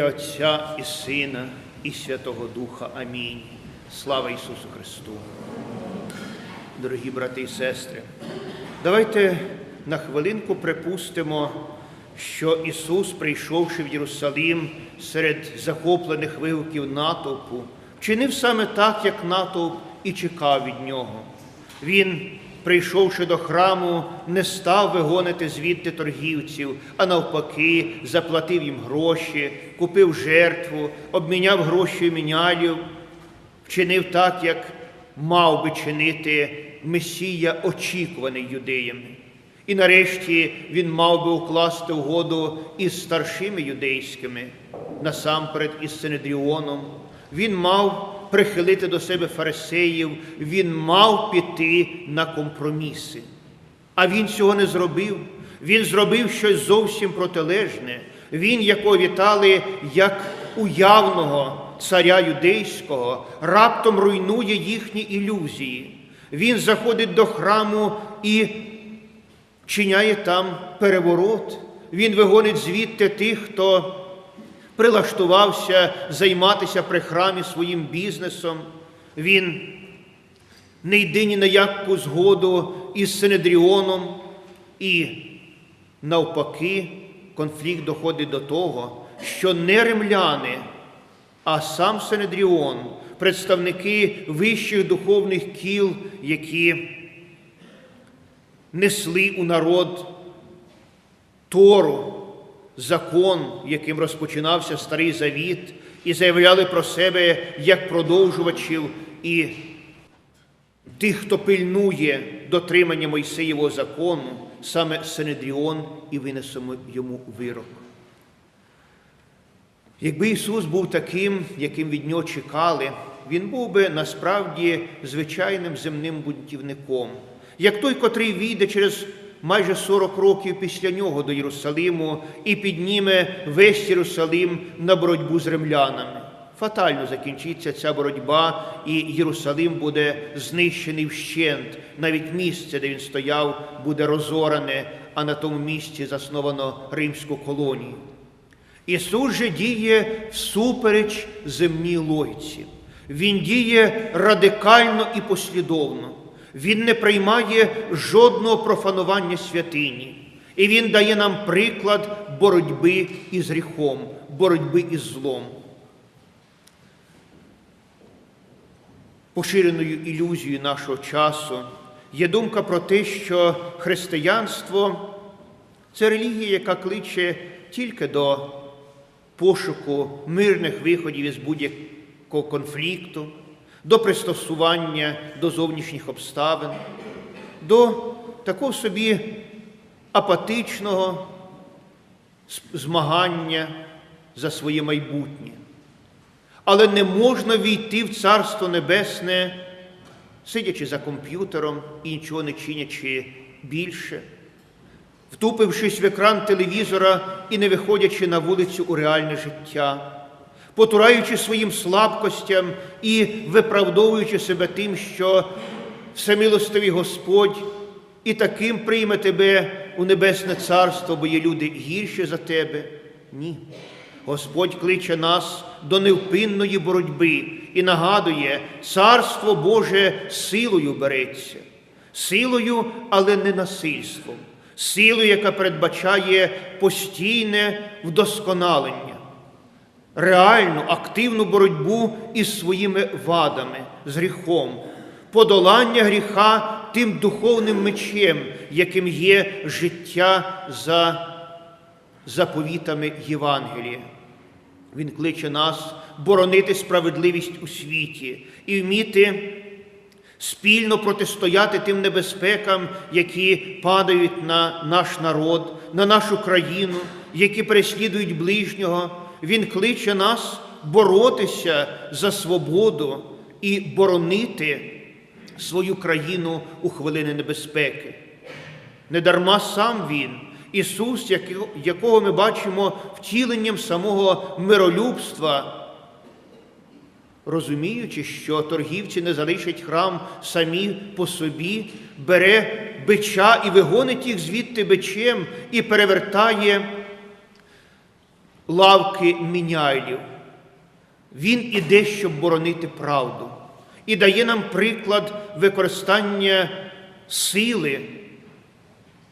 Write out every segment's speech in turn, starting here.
Отця і Сина, і Святого Духа. Амінь. Слава Ісусу Христу. Дорогі брати і сестри, давайте на хвилинку припустимо, що Ісус, прийшовши в Єрусалим серед захоплених вигуків натовпу, вчинив саме так, як натовп і чекав від нього. Він, прийшовши до храму, не став вигонити звідти торгівців, а навпаки, заплатив їм гроші, купив жертву, обміняв гроші мінялів, вчинив так, як мав би чинити Месія, очікуваний юдеями. І нарешті він мав би укласти угоду із старшими юдейськими, насамперед із Синедріоном. Він мав прихилити до себе фарисеїв, він мав піти на компроміси. А він цього не зробив. Він зробив щось зовсім протилежне. Він, якого вітали як уявного царя юдейського, раптом руйнує їхні ілюзії. Він заходить до храму і чиняє там переворот. Він вигонить звідти тих, хто прилаштувався займатися при храмі своїм бізнесом. Він не йде ні на яку згоду із Синедріоном, і навпаки, конфлікт доходить до того, що не римляни, а сам Синедріон, представники вищих духовних кіл, які несли у народ Тору, закон, яким розпочинався Старий Завіт, і заявляли про себе як продовжувачів і тих, хто пильнує дотримання Мойсеєвого закону, саме Синедріон і винесемо йому вирок. Якби Ісус був таким, яким від нього чекали, Він був би насправді звичайним земним бунтівником, як той, котрий війде через майже 40 років після нього до Єрусалиму і підніме весь Єрусалим на боротьбу з римлянами. Фатально закінчиться ця боротьба, і Єрусалим буде знищений вщент. Навіть місце, де він стояв, буде розоране, а на тому місці засновано римську колонію. Ісус же діє всупереч земній логіці. Він діє радикально і послідовно. Він не приймає жодного профанування святині. І Він дає нам приклад боротьби із гріхом, боротьби із злом. Поширеною ілюзією нашого часу є думка про те, що християнство це релігія, яка кличе тільки до пошуку мирних виходів із будь-якого конфлікту, до пристосування до зовнішніх обставин, до такого собі апатичного змагання за своє майбутнє. Але не можна війти в Царство Небесне, сидячи за комп'ютером і нічого не чинячи більше, втупившись в екран телевізора і не виходячи на вулицю у реальне життя, потураючи своїм слабкостям і виправдовуючи себе тим, що всемилостивий Господь і таким прийме тебе у Небесне Царство, бо є люди гірші за тебе. Ні. Господь кличе нас до невпинної боротьби і нагадує, Царство Боже силою береться, силою, але не насильством, силою, яка передбачає постійне вдосконалення, реальну, активну боротьбу із своїми вадами, з гріхом, подолання гріха тим духовним мечем, яким є життя за заповітами Євангелія. Він кличе нас боронити справедливість у світі і вміти спільно протистояти тим небезпекам, які падають на наш народ, на нашу країну, які переслідують ближнього. Він кличе нас боротися за свободу і боронити свою країну у хвилини небезпеки. Недарма сам Він. Ісус, якого ми бачимо втіленням самого миролюбства, розуміючи, що торгівці не залишать храм самі по собі, бере бича і вигонить їх звідти бичем і перевертає лавки міняйлів. Він іде, щоб боронити правду, і дає нам приклад використання сили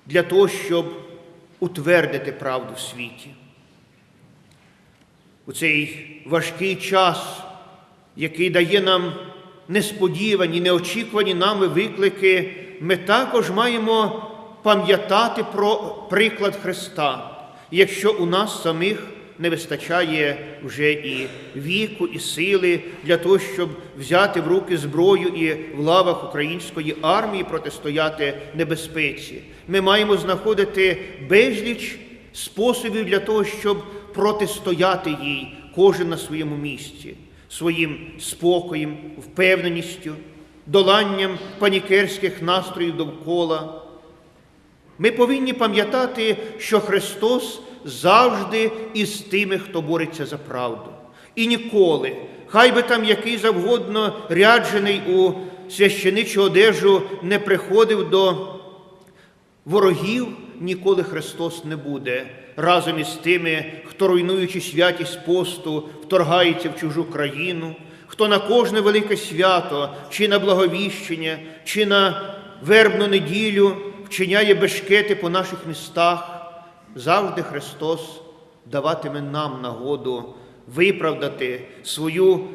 для того, щоб утвердити правду в світі. У цей важкий час, який дає нам несподівані, неочікувані нами виклики, ми також маємо пам'ятати про приклад Христа, якщо у нас самих не вистачає вже і віку, і сили для того, щоб взяти в руки зброю і в лавах української армії протистояти небезпеці. Ми маємо знаходити безліч способів для того, щоб протистояти їй кожен на своєму місці, своїм спокоєм, впевненістю, доланням панікерських настроїв довкола. Ми повинні пам'ятати, що Христос завжди із тими, хто бореться за правду. І ніколи, хай би там який завгодно ряджений у священичу одежу не приходив до ворогів, ніколи Христос не буде разом із тими, хто, руйнуючи святість посту, вторгається в чужу країну, хто на кожне велике свято, чи на благовіщення, чи на вербну неділю вчиняє бешкети по наших містах, завжди Христос даватиме нам нагоду виправдати свою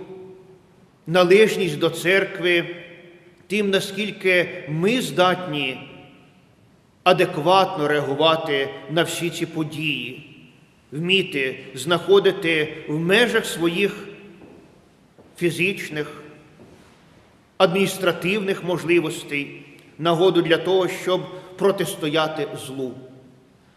належність до церкви тим, наскільки ми здатні адекватно реагувати на всі ці події, вміти знаходити в межах своїх фізичних, адміністративних можливостей нагоду для того, щоб протистояти злу.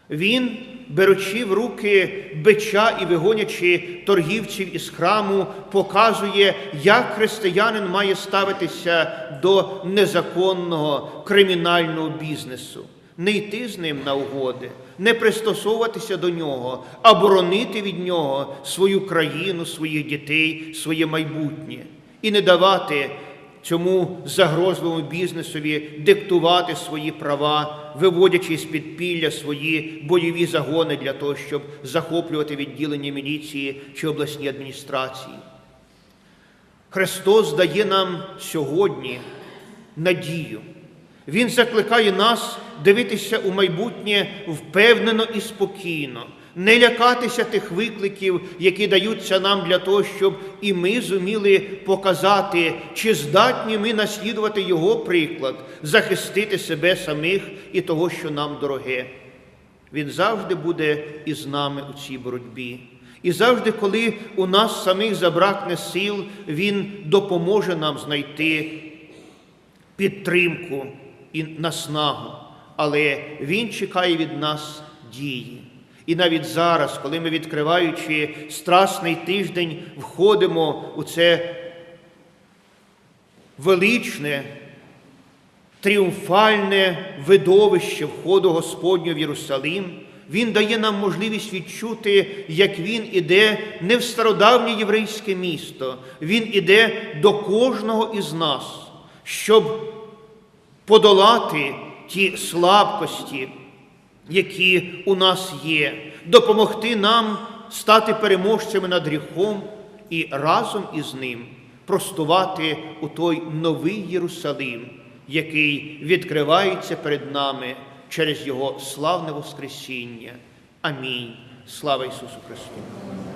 Він, беручи в руки бича і вигонячи торгівців із храму, показує, як християнин має ставитися до незаконного кримінального бізнесу, не йти з ним на угоди, не пристосовуватися до нього, а боронити від нього свою країну, своїх дітей, своє майбутнє. І не давати цьому загрозливому бізнесові диктувати свої права, виводячи з підпілля свої бойові загони для того, щоб захоплювати відділення міліції чи обласні адміністрації. Христос дає нам сьогодні надію. Він закликає нас дивитися у майбутнє впевнено і спокійно, не лякатися тих викликів, які даються нам для того, щоб і ми зуміли показати, чи здатні ми наслідувати Його приклад, захистити себе самих і того, що нам дороге. Він завжди буде із нами у цій боротьбі. І завжди, коли у нас самих забракне сил, Він допоможе нам знайти підтримку і наснагу, але Він чекає від нас дії. І навіть зараз, коли ми, відкриваючи страсний тиждень, входимо у це величне, тріумфальне видовище входу Господнього в Єрусалим, Він дає нам можливість відчути, як Він іде не в стародавнє єврейське місто, Він іде до кожного із нас, щоб подолати ті слабкості, які у нас є, допомогти нам стати переможцями над гріхом і разом із ним простувати у той новий Єрусалим, який відкривається перед нами через Його славне Воскресіння. Амінь. Слава Ісусу Христу!